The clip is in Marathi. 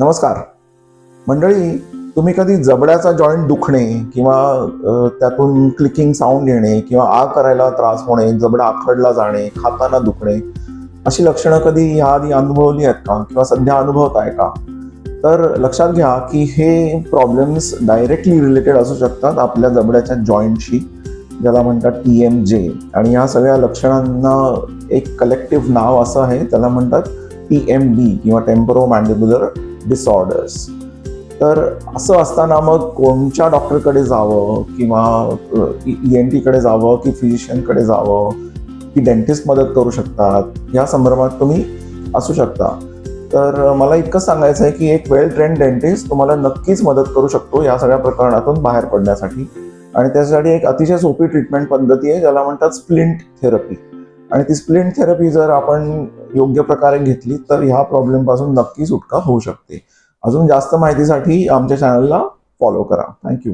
नमस्कार. मंडळी तुम्ही कधी जबड्याचा जॉईंट दुखणे किंवा त्यातून क्लिकिंग साऊंड येणे किंवा आ करायला त्रास होणे जबडा आखडला जाणे खाताना दुखणे अशी लक्षणं कधी याआधी अनुभवली आहेत का किंवा सध्या अनुभवत आहे का? तर लक्षात घ्या की हे प्रॉब्लेम्स डायरेक्टली रिलेटेड असू शकतात आपल्या जबड्याच्या जॉईंटशी ज्याला म्हणतात टी एम जे आणि या सगळ्या लक्षणांना एक कलेक्टिव्ह नाव असं आहे त्याला म्हणतात टी एम डी किंवा टेम्परो मॅन्डिब्युलर डिसऑर्डर्स तर असं असताना मग कोणत्या डॉक्टरकडे जावं किंवा ई एन टीकडे जावं की फिजिशियनकडे जावं की डेंटिस्ट मदत करू शकतात? या संदर्भात तुम्ही असू शकता. तर मला इतकंच सांगायचं आहे की एक वेल ट्रेन डेंटिस्ट तुम्हाला नक्कीच मदत करू शकतो या सगळ्या प्रकरणातून बाहेर पडण्यासाठी. आणि त्याच्यासाठी एक अतिशय सोपी ट्रीटमेंट पद्धती आहे ज्याला म्हणतात स्प्लिंट थेरपी आणि ती स्प्लिंट थेरपी जर आपण योग्य प्रकारे घेतली तर ह्या प्रॉब्लेमपासून नक्की सुटका होऊ शकते. अजून जास्त माहितीसाठी आमच्या चॅनलला फॉलो करा. थँक्यू